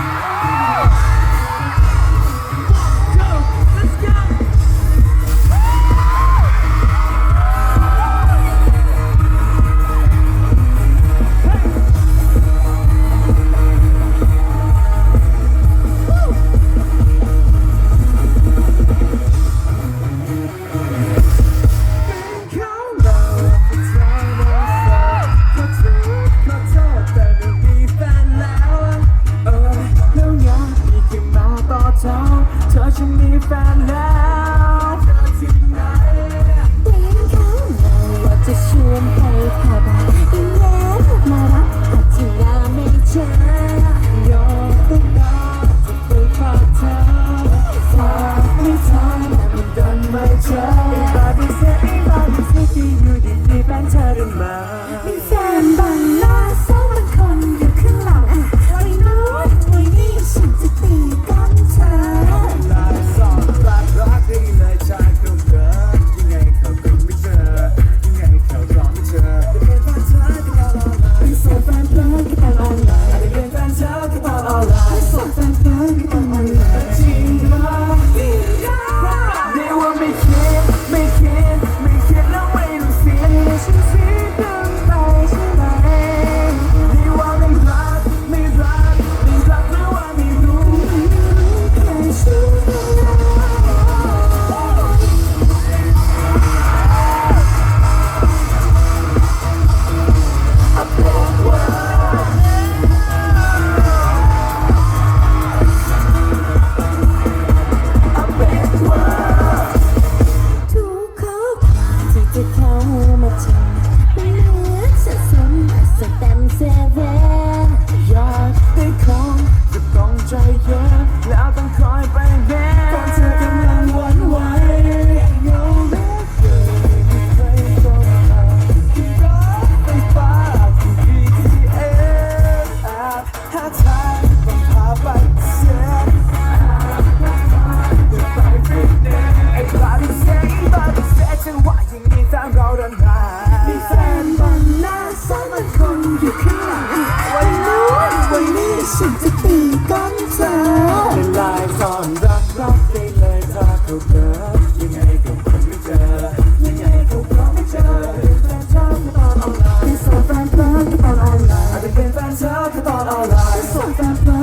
Thank. ท้องเธอฉันมีแฟนแล้ว unlimited. มีแฟนบังหน้าสามคนอยู่ข้างหลัวันนู้นวันนี้ฉันจะตีก้นเธอเป็นลายสอนรักรักได้เลยรักเขาเธอยังไงก็คงไม่เจอยังไงก็คงไม่เจอเป็นแฟนฉันตออนไลน์เป็นแฟนเธอตออนไลน์เป็แฟนเธอนออนไลน์เป็นแฟนเธอ